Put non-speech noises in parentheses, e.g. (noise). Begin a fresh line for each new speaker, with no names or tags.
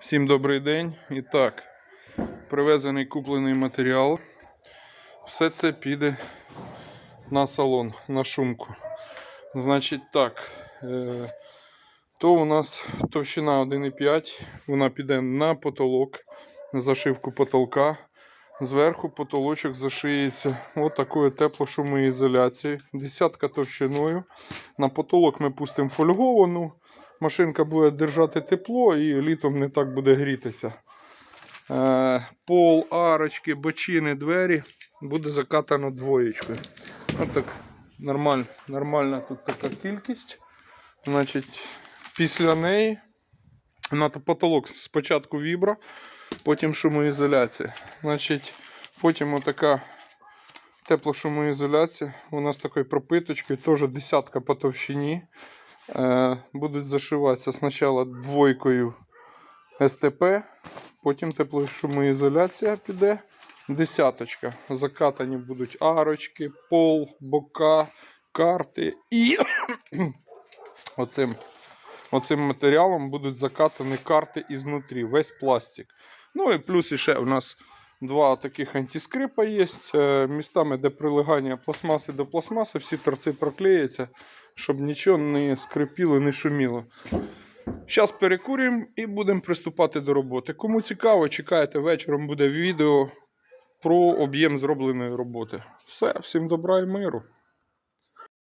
Всім добрий день. І так, привезений куплений матеріал. Все це піде на салон, на шумку. Значить так, е, то у нас товщина 1,5, вона піде на потолок, на зашивку потолка. Зверху потолочок зашиється от такою теплошумоізоляцією. Десятка товщиною. На потолок ми пустимо фольговану. Машинка буде держати тепло і літом не так буде грітися. Е, пол, арочки, бочини, двері буде закатано двоєчкою. От так нормаль, нормальна тут така кількість. Значить, після неї на потолок спочатку вібра, потім шумоізоляція. Значить, потім отака теплошумоізоляція. Вона з такою пропиточкою, теж десятка по товщині. Е, будуть зашиватися спочатку двойкою СТП, потім теплошумоізоляція піде. Десяточка. Закатані будуть арочки, пол, бока, карти і (coughs) оцим, оцим матеріалом будуть закатані карти ізнутрі, весь пластик. Ну і плюс ще у нас два таких антискрипа є. Е, Містами, де прилегання пластмаси до пластмаси, всі торці проклеються, щоб нічого не скрипіло, не шуміло. Зараз перекурюємо і будемо приступати до роботи. Кому цікаво, чекайте, вечором буде відео про об'єм зробленої роботи. Все, всім добра і миру.